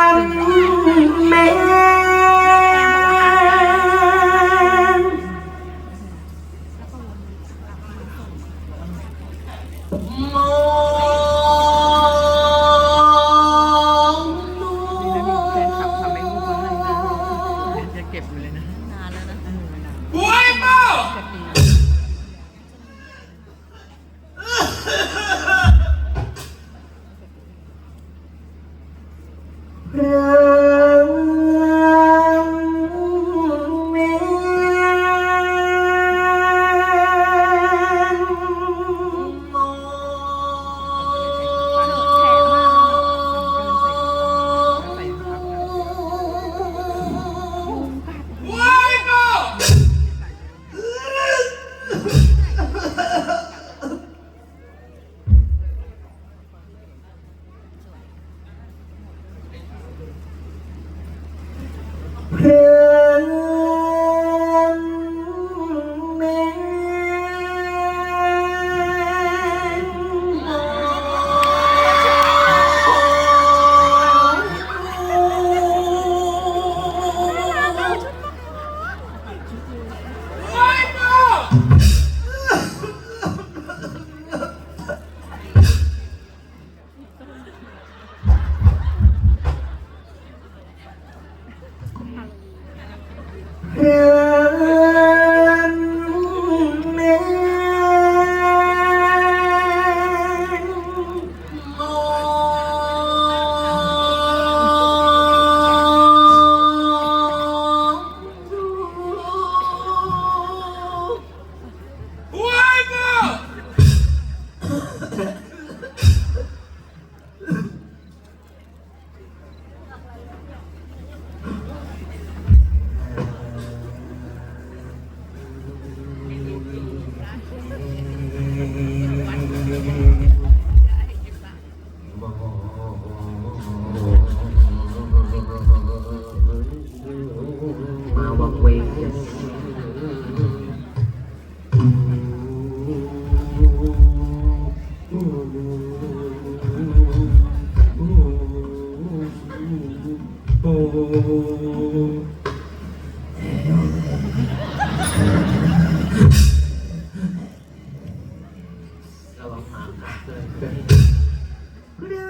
แเเวงเนี่ยระวังหางหักเ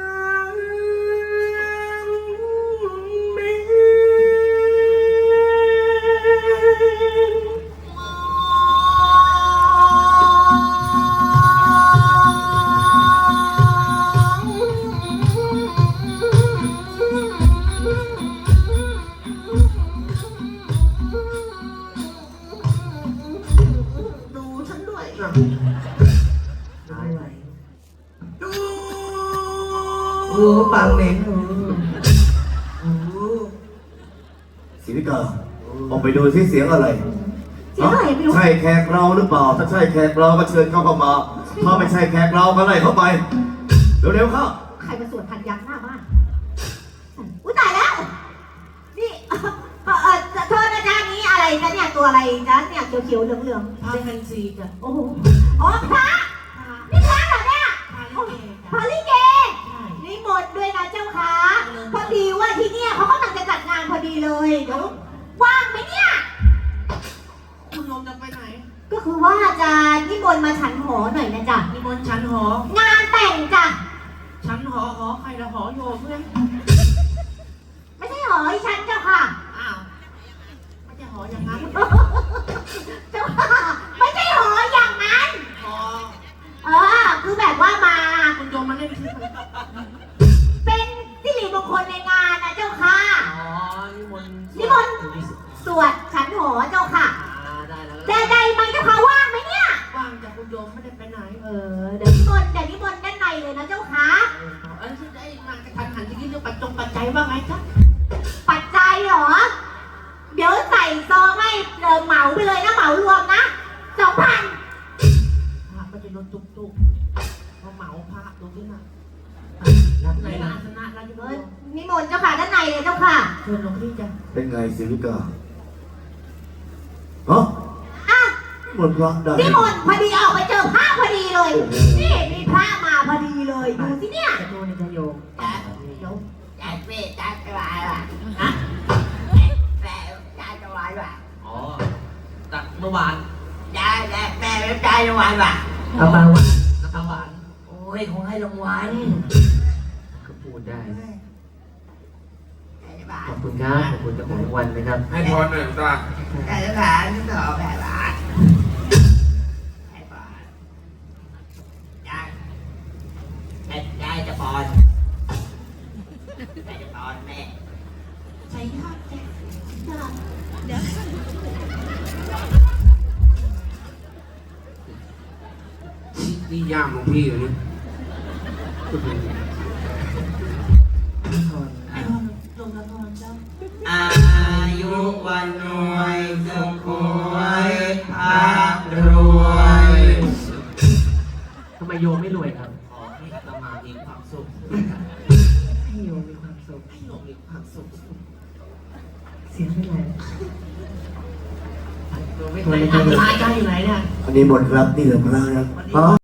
นด้วยนะหายไปดูโอ้ปากเหม็นเออโอ้สิริกาออกไปดูที่เสียงอะไร เสียงอะไรไม่รู้ ใช่แขกเราหรือเปล่า ถ้าใช่แขกเราก็เชิญเขาเข้ามา ถ้าไม่ใช่แขกเราก็ไล่เขาไป เร็วๆเข้า ใครมาสวดพันยักษ์หน้าบ้าน อุ้ยตายแล้ว นี่ เออเออเธอนะจ๊ะนี้อะไรนะเนี่ย ตัวอะไรจ๊ะเนี่ยเขียวๆเหลืองพาแฟนซีจ้ะๆโอ้โหอ๋อพระนี่พระเหรอเนี่ยพาลิเกจ้ะพระลิเกนี่หมดด้วยนะเจ้าค่ะพอดีว่าที่เนี่ยเขากำลังจะจัดงานพอดีเลยเดี๋ยวว่างไหมเนี่ย คุณลมจะไปไหนก็คือว่าจะนิมนต์มาฉันหอหน่อยนะจ๊ะนิมนต์ชั้นหอ งานแต่งจ้ะชั้นหอหอใครละหอโยมเพื่อนไม่ใช่หออีฉันเจ้าค่ะ วดฉันหอเจ้าค่ะอ่าได้แล้วแต่ใดไหมเจ้าค่ะว่างไหมเนี่ย ว่างจากคุณโยมไม่ได้ไปไหนเออเดี๋ยวนิมนต์เดี๋ยวนิมนต์ด้านในเลยนะเจ้าค่ะ เออเอันที่ได้มากระทันหันที่นี่เรื่องปัจจงปัจจัยว่าไงจ๊ะปัจจัยเหรอ เดี๋ยวใส่ซองให้เดิมเหมาไปเลยนะเหมารวมนะสองพันพระก็จะโดนตุกตุกๆมาเหมาพระดูด้วยนะรับในไม่ลาได้นชนะแล้วที่เอโยอมนิมนต์เจ้าค่ะด้านในเลยเจ้าค่ะเชิญหลวงพี่จ้ะเป็นไงสิริกาฮะ อ่ะหมดพระได้นิมนต์พอดีออกไปเจอพระพอดีเลย นี่มีพระมาพอดีเลยดูสิเนี่ยจะโดนในกระโยงแจ๊ะเดี๋ยวแจ๊ะแม่จ้าจะวายว่ะฮะแม่จ้าจะวายว่ะอ๋อตักเมื่อวานจ้าแม่แม่จ้าจะวายว่ะเอาบางวันรัฐบาลโอ้ยคงให้รางวัลก็พูดได้รัฐบาลขอบคุณครับขอบคุณเจ้าของรางวัลนะครับ ให้พรหน่อยตารัฐบาลที่ต่อแบบ นี่ย่ามของพี่เหรอเนี่ยอายุวันรวยสุขไว้ภาครวยทำไมโยมไม่รวยครับ ขอให้อาตมามีความสุข ให้โยมมีความสุข ให้โยมมีความสุข เสียงไม่ไรตัวไม่เคยทำร้ายใจอยู่ไหนเนี่ย อันนี้หมดครับนี่เหลือพลังครับ